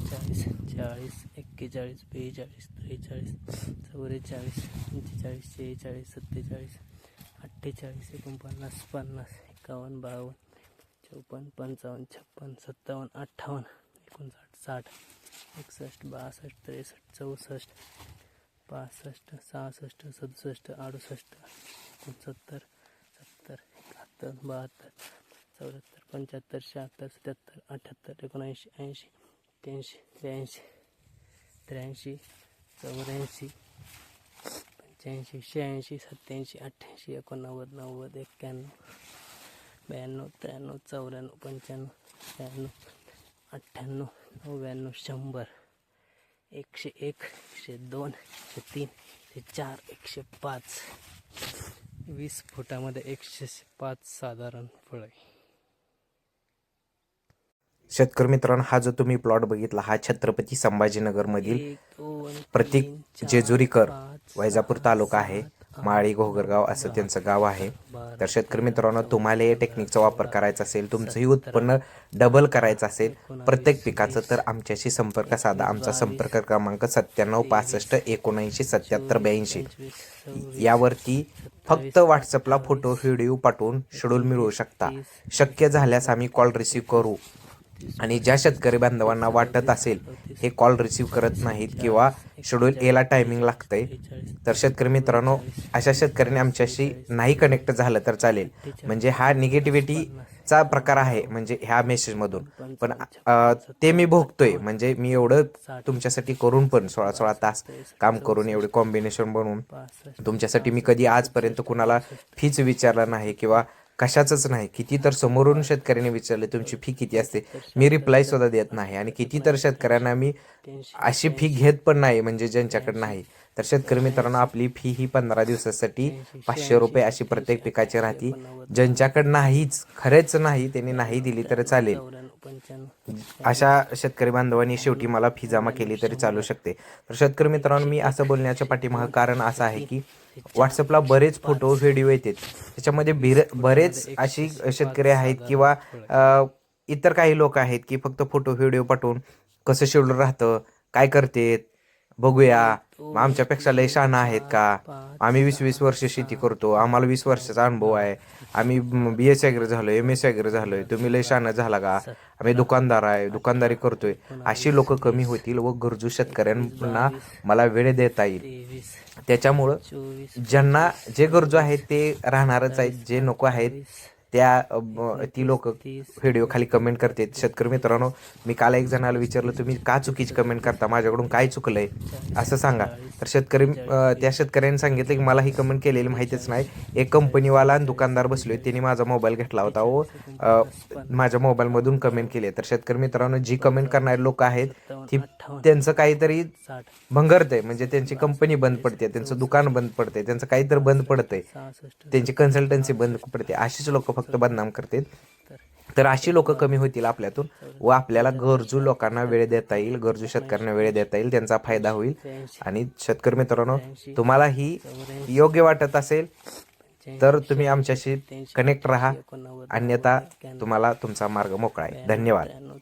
चाळीस चाळीस एक्केचाळीस बेचाळीस त्रेचाळीस चौवेचाळीस पंचेचाळीस शेहेचाळीस सत्तेचाळीस अठ्ठेचाळीस एकोणपन्नास पन्नास एकावन्न बावन्न चौपन्न पंचावन्न छप्पन्न सत्तावन्न अठ्ठावन्न एकोणसाठ साठ एकसष्ट बासष्ट त्रेसष्ट चौसष्ट पासष्ट सहासष्ट सदुसष्ट अडुसष्ट एकोणसत्तर सत्तर एकाहत्तर बहात्तर चौऱ्याहत्तर पंच्याहत्तर शहात्तर सत्याहत्तर अठ्ठ्याहत्तर एकोणऐंशी ऐंशी एक्क्याऐंशी त्र्याऐंशी त्र्याऐंशी चौऱ्याऐंशी पंच्याऐंशी शहाऐंशी सत्त्याऐंशी अठ्ठ्याऐंशी एकोणनव्वद नव्वद एक्क्याण्णव ब्याण्णव त्र्याण्णव चौऱ्याण्णव पंच्याण्णव त्र्याण्णव अठ्ठ्याण्णव नव्याण्णव शंभर एकशे एक एकशे दोन एकशे तीन एकशे चार एकशे पाच वीस फुटामध्ये एकशे पाच साधारण फळ. आहे शेतकरी मित्रांनो हा जो तुम्ही प्लॉट बघितला हा छत्रपती संभाजीनगरमधील प्रतीक जेजुरीकर वैजापूर तालुका आहे. माळी घोगरगाव असं त्यांचं गाव आहे. तर शेतकरी तेरा, मित्रांनो तुम्हाला या टेक्निकचा वापर करायचा असेल तुमचंही उत्पन्न डबल करायचं असेल प्रत्येक पिकाचं तर आमच्याशी संपर्क साधा. आमचा संपर्क क्रमांक सत्त्याण्णव पासष्ट एकोणऐंशी सत्याहत्तर ब्याऐंशी. यावरती फक्त व्हॉट्सअपला फोटो व्हिडिओ पाठवून शेड्यूल मिळवू शकता. शक्य झाल्यास आम्ही कॉल रिसीव्ह करू. आणि ज्या शेतकरी बांधवांना वाटत असेल हे कॉल रिसीव्ह करत नाहीत किंवा शेड्यूल एला टायमिंग लागतंय तर शेतकरी मित्रांनो अशा शेतकऱ्यांनी आमच्याशी नाही कनेक्ट झालं तर चालेल. म्हणजे हा निगेटिव्हिटीचा प्रकार आहे म्हणजे ह्या मेसेजमधून पण ते मी भोगतोय. म्हणजे मी एवढं तुमच्यासाठी करून पण सोळा सोळा तास काम करून एवढे कॉम्बिनेशन बनवून तुमच्यासाठी मी कधी आजपर्यंत कुणाला फीच विचारला नाही किंवा कशाचंच नाही. किती तर समोरून शेतकऱ्यांनी विचारले तुमची फी किती असते? मी रिप्लाय सुद्धा देत नाही. आणि किती तर शेतकऱ्यांना मी अशी फी घेत पण नाही म्हणजे ज्यांच्याकडे नाही. तर शेतकरी मित्रांनो आपली फी ही पंधरा दिवसासाठी पाचशे रुपये अशी प्रत्येक पिकाची राहते. ज्यांच्याकडे नाहीच खरेच नाही त्यांनी नाही दिली तर चालेल. अशा शेतकरी बांधवांनी शेवटी मला फी जमा केली तरी चालू शकते. तर शेतकरी मित्रांनो मी असं बोलण्याच्या पाठीमागं कारण असं आहे की व्हॉट्सअपला बरेच फोटो व्हिडिओ येतात. त्याच्यामध्ये भिर बरेच अशी शेतकरी आहेत किंवा इतर काही लोक आहेत की फक्त फोटो व्हिडिओ पाठवून कसं शेड्यूल राहतं काय करतेत बघूया. मग आमच्यापेक्षा लय शहाणा आहेत का? आम्ही वीस वीस वर्ष शेती करतो. आम्हाला वीस वर्षाचा अनुभव आहे. आम्ही बी एस वगैरे झालोय एम एस वगैरे झालोय. तुम्ही लय शहाणा झाला का? आम्ही दुकानदार आहे दुकानदारी करतोय. अशी लोक कमी होतील व गरजू शेतकऱ्यांना मला वेळ देता येईल. त्याच्यामुळं ज्यांना जे गरजू आहेत ते राहणारच आहेत जे नको आहेत त्या ती लोक व्हिडिओ खाली कमेंट करतात. शेतकरी मित्रांनो मी काल एक जणाला विचारलं तुम्ही का चुकीची कमेंट करता? माझ्याकडून काय चुकलंय? असं सांगा. तर शेतकरी त्या शेतकऱ्यांनी सांगितलं की मला ही कमेंट केलेली माहितीच नाही. एक कंपनीवाला आणि दुकानदार बसलोय. त्यांनी माझा मोबाईल घेतला होता व अ, माझ्या मोबाईलमधून कमेंट केली. तर शेतकरी मित्रांनो जी कमेंट करणारे लोक आहेत ती त्यांचं काहीतरी भंगरतंय. म्हणजे त्यांची कंपनी बंद पडते त्यांचं दुकान बंद पडते त्यांचं काहीतरी बंद पडतंय. त्यांची कन्सल्टन्सी बंद पडते. अशीच लोक फक्त बदनाम करतात. तर. अशी लोक कमी होतील आपल्यातून व आपल्याला गरजू लोकांना वेळ देता येईल गरजू शेतकऱ्यांना वेळ देता येईल त्यांचा फायदा होईल. आणि शेतकरी मित्रांनो तुम्हाला ही योग्य वाटत असेल तर तुम्ही आमच्याशी कनेक्ट राहा. अन्यथा तुम्हाला तुमचा मार्ग मोकळा आहे. धन्यवाद.